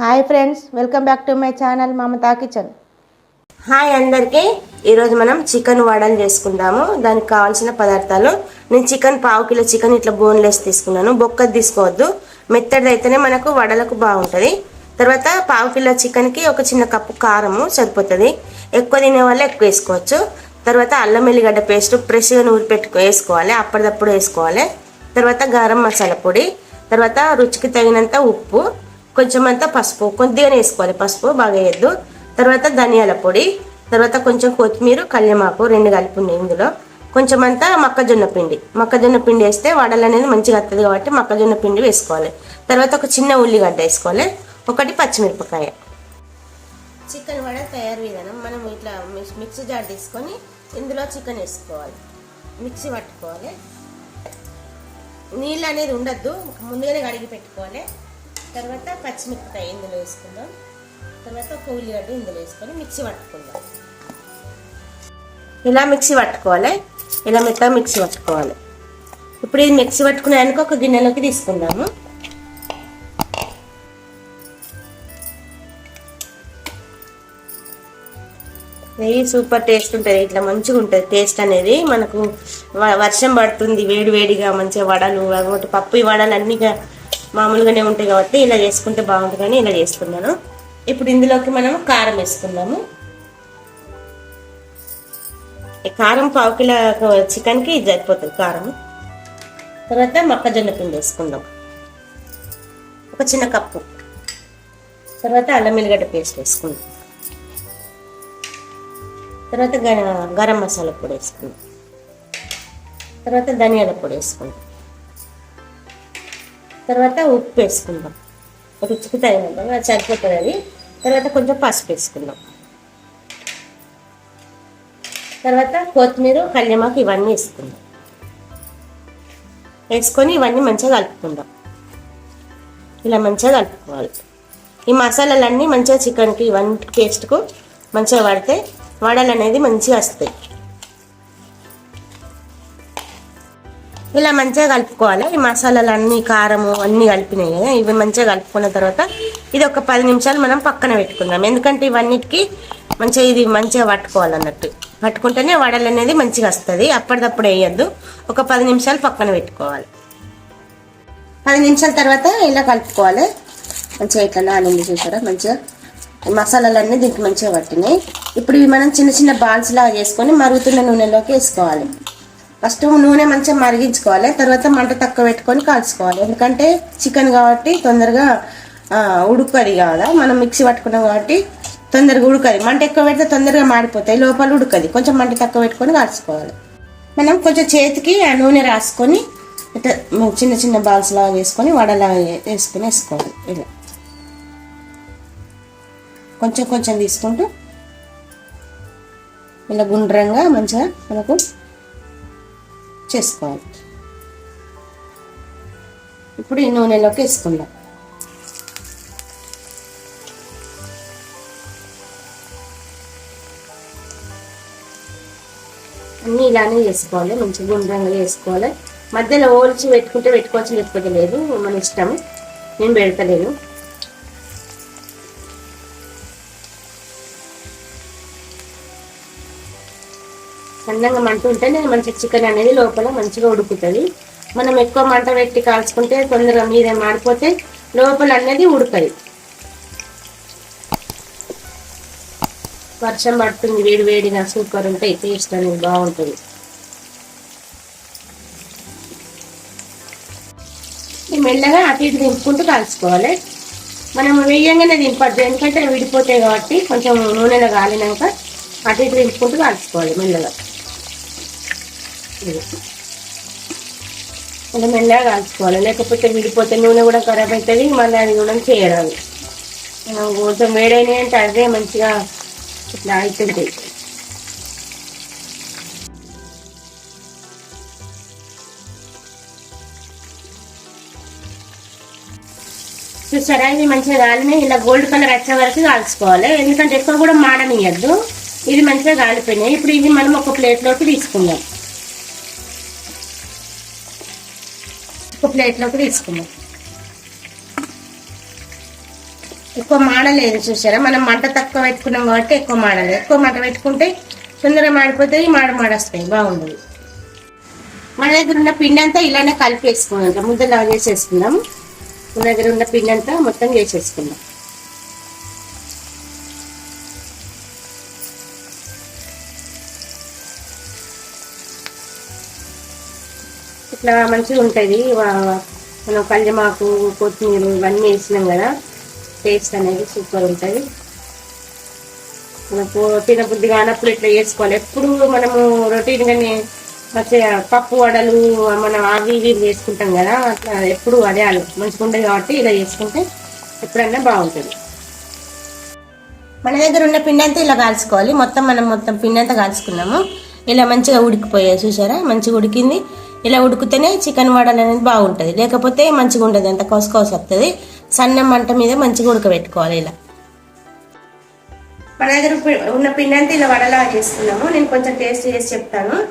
Hi friends welcome back to my channel Mamata kitchen. Hi అందరికీ. ఈరోజు మనం chicken వడలు చేసుకుందాము. దానికి కావాల్సిన పదార్థాలు నేను చికెన్ పావు కిలో చికెన్ ఇట్లా బోన్లెస్ తీసుకున్నాను. బొక్కది తీసుకోవద్దు. మెత్తడి అయితేనే మనకు వడలకు బాగుంటుంది. తర్వాత పావు కిలో చికెన్కి ఒక చిన్న కప్పు కారము సరిపోతుంది. ఎక్కువ తినే వాళ్ళు ఎక్కువ వేసుకోవచ్చు. తర్వాత అల్లం ఎల్లిగడ్డ పేస్ట్ ఫ్రెష్గా నూరి పెట్టుకో వేసుకోవాలి. అప్పటిదప్పుడు వేసుకోవాలి. తర్వాత గరం మసాలా పొడి. తర్వాత రుచికి తగినంత ఉప్పు. కొంచెం అంతా పసుపు కొద్దిగానే వేసుకోవాలి. పసుపు బాగా వేయద్దు. తర్వాత ధనియాల పొడి తర్వాత కొంచెం కొత్తిమీర కళ్యమాకు రెండు కలిపి ఉన్నాయి ఇందులో. కొంచెం అంతా మొక్కజొన్న పిండి. మొక్కజొన్న పిండి వేస్తే వడలు అనేది మంచిగా వస్తుంది కాబట్టి మొక్కజొన్న పిండి వేసుకోవాలి. తర్వాత ఒక చిన్న ఉల్లిగడ్డ వేసుకోవాలి. ఒకటి పచ్చిమిరపకాయ. చికెన్ వడ తయారు విధానం మనం ఇట్లా మిక్స్- మిక్సీ జార్ తీసుకొని ఇందులో చికెన్ వేసుకోవాలి. మిక్సీ పట్టుకోవాలి. నీళ్ళు అనేది ఉండద్దు. ముందుగానే కడిగి పెట్టుకోవాలి. తర్వాత పచ్చిమిరపకాయ ఇందులో వేసుకుందాం. తర్వాత ఒక ఉల్లిగడ్డ ఇందులో వేసుకొని మిక్సీ పట్టుకుందాం. ఇలా మిక్సీ పట్టుకోవాలి. ఇలా మిగతా మిక్సీ పట్టుకోవాలి. ఇప్పుడు ఇది మిక్సీ పట్టుకున్నాక ఒక గిన్నెలోకి తీసుకుందాము. నెయ్యి సూపర్ టేస్ట్ ఉంటుంది. ఇట్లా మంచిగా ఉంటుంది. టేస్ట్ అనేది మనకు వర్షం పడుతుంది. వేడి వేడిగా మంచిగా వడలు పప్పు వడలు అన్నీగా మామూలుగానే ఉంటాయి కాబట్టి ఇలా చేసుకుంటే బాగుంటుంది కానీ ఇలా చేసుకున్నాను. ఇప్పుడు ఇందులోకి మనం కారం వేసుకుందాము. కారం పావు కిలో చికెన్కి ఇది సరిపోతుంది కారం. తర్వాత మొక్కజొన్న పిండి వేసుకుందాం. ఒక చిన్న కప్పు. తర్వాత అల్లం ఎల్లిగడ్డ పేస్ట్ వేసుకుందాం. తర్వాత గరం మసాలా పొడి వేసుకుందాం. తర్వాత ధనియాల పొడి వేసుకుందాం. తర్వాత ఉప్పు వేసుకుందాం. రుచికి తగినంతగా సరిపోతుంది అది. తర్వాత కొంచెం పసుపు వేసుకుందాం. తర్వాత కొత్తిమీర కళ్యమాకు ఇవన్నీ వేసుకుందాం. వేసుకొని ఇవన్నీ మంచిగా కలుపుకుందాం. ఇలా మంచిగా కలుపుకోవాలి. ఈ మసాలాలన్నీ మంచిగా చికెన్కి ఇవన్నీ టేస్ట్కు మంచిగా పడితే వడలు అనేది మంచిగా వస్తాయి. ఇలా మంచిగా కలుపుకోవాలి. ఈ మసాలాలు అన్నీ కారము అన్నీ కలిపినాయి కదా ఇవి మంచిగా కలుపుకున్న తర్వాత ఇది ఒక పది నిమిషాలు మనం పక్కన పెట్టుకుందాం. ఎందుకంటే ఇవన్నిటికి మంచిగా ఇది మంచిగా పట్టుకోవాలి అన్నట్టు పట్టుకుంటేనే వడలు అనేది మంచిగా వస్తుంది. అప్పటిదప్పుడు వేయద్దు. ఒక పది నిమిషాలు పక్కన పెట్టుకోవాలి. పది నిమిషాల తర్వాత ఇలా కలుపుకోవాలి. మంచిగా ఇట్లా నానింది చూసారా? మంచిగా మసాలాలన్నీ దీనికి మంచిగా పట్టినాయి. ఇప్పుడు ఇవి మనం చిన్న చిన్న బాల్స్ లాగా చేసుకొని మరుగుతున్న నూనెలోకి వేసుకోవాలి. ఫస్ట్ నూనె మంచిగా మరిగించుకోవాలి తర్వాత మంట తక్కువ పెట్టుకొని కాల్చుకోవాలి. ఎందుకంటే చికెన్ కాబట్టి తొందరగా ఉడుకది కదా? మనం మిక్సీ పట్టుకున్నాం కాబట్టి తొందరగా ఉడకది. మంట ఎక్కువ పెడితే తొందరగా మాడిపోతాయి లోపల ఉడకది. కొంచెం మంట తక్కువ పెట్టుకొని కాల్చుకోవాలి. మనం కొంచెం చేతికి ఆ నూనె రాసుకొని ఇట్లా చిన్న చిన్న బాల్స్ లాగా వేసుకొని వడలాగా వేసుకొని వేసుకోవాలి. ఇలా. కొంచెం కొంచెం తీసుకుంటూ ఇలా గుండ్రంగా మంచిగా మనకు చేసుకోవాలి. ఇప్పుడు ఈ నూనెలోకి వేసుకుందాం. అన్నీ ఇలానే చేసుకోవాలి మంచిగా గుండ్రంగా చేసుకోవాలి మధ్యలో ఓల్చి పెట్టుకుంటే పెట్టుకోవచ్చు లేకపోతే లేదు మన ఇష్టం. నేను పెడతలేను. సన్నంగా మంట ఉంటేనే మంచి చికెన్ అనేది లోపల మంచిగా ఉడుకుతుంది. మనం ఎక్కువ మంట పెట్టి కాల్చుకుంటే తొందరగా మీదే మాడిపోతే లోపల అనేది ఉడుకది. వర్షం పడుతుంది వేడి వేడిగా సూపర్ ఉంటాయి టేస్ట్ అనేది బాగుంటుంది. మెల్లగా అటు ఇటు దింపుకుంటూ కాల్చుకోవాలి. మనం వేయంగానే దింపద్దు ఎందుకంటే విడిపోతాయి కాబట్టి కొంచెం నూనెలో కాలినాక అటు ఇటు దింపుకుంటూ కాల్చుకోవాలి మెల్లగా. మనం మెల్లగా కాల్చుకోవాలి. లేకపోతే విడిపోతే నూనె కూడా ఖరాబ్ అవుతుంది మళ్ళీ అది కూడా చేయరాదు కొంచెం వేడైనా అంటే అదే మంచిగా ఇట్లా అవుతుంది చూసారా? ఇది మంచిగా కాలినాయి. ఇలా గోల్డ్ కలర్ వచ్చే వరకు కాల్చుకోవాలి. ఎందుకంటే ఎక్కువ కూడా మాడనియద్దు ఇది మంచిగా కాలిపోయినాయి. ఇప్పుడు ఇది మనం ఒక ప్లేట్లోకి తీసుకుందాం. ఒక ప్లేట్లోకి తీసుకుందాం. ఎక్కువ మాడలేదు చూసారా? మనం మంట తక్కువ పెట్టుకున్నాం కాబట్టి ఎక్కువ మాడలేదు ఎక్కువ మంట పెట్టుకుంటే తొందరగా మాడిపోతాయి మాడ మాడొస్తాయి. బాగుండదు. మన దగ్గర ఉన్న పిండి అంతా ఇలానే కలిపి వేసుకున్నాం ముద్దలా చేసేసుకుందాం మన దగ్గర ఉన్న పిండి అంతా మొత్తం చేసేసుకుందాం ఇట్లా మంచిగా ఉంటుంది. మనం కళ్యమాకు కొత్తిమీర ఇవన్నీ వేసినాం కదా. టేస్ట్ అనేది సూపర్ ఉంటుంది. మనకు తినబుద్ధి కానప్పుడు ఇట్లా చేసుకోవాలి. ఎప్పుడు మనము రొటీన్గానే మంచిగా పప్పు వడలు మనం అవి ఇవి చేసుకుంటాం కదా. అట్లా ఎప్పుడు అదే ఆలు మంచిగా ఉండదు కాబట్టి ఇలా చేసుకుంటే ఎప్పుడన్నా బాగుంటుంది. మన దగ్గర ఉన్న పిండి అంతా ఇలా కాల్చుకోవాలి. మొత్తం మనం మొత్తం పిండి అంతా కాల్చుకున్నాము. ఇలా మంచిగా ఉడికిపోయాయి. చూసారా? మంచిగా ఉడికింది. ఇలా ఉడికితేనే చికెన్ వడలు అనేది బాగుంటుంది. లేకపోతే మంచిగా ఉండదు. అంత కోస వస్తుంది. సన్న మంట మీద మంచిగా ఉడకబెట్టుకోవాలి ఇలా. మన దగ్గర పి- ఉన్న పిండి అంతా ఇలా వడలా చేస్తున్నాము. నేను కొంచెం టేస్ట్ చేసి చెప్తాను.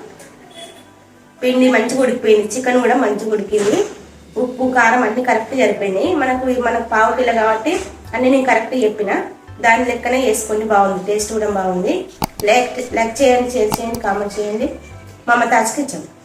పిండి మంచిగా ఉడికిపోయింది. చికెన్ కూడా మంచిగా ఉడికింది. ఉప్పు కారం అన్ని కరెక్ట్ సరిపోయినాయి. మనకు మనకు పావు కిలో కాబట్టి అన్ని నేను కరెక్ట్ చెప్పిన. దాని లెక్కనే వేసుకోండి బాగుంది. టేస్ట్ కూడా బాగుంది. లైక్ లైక్ చేయండి షేర్ చేయండి కామెంట్ చేయండి. మమతాజ్ చెప్పండి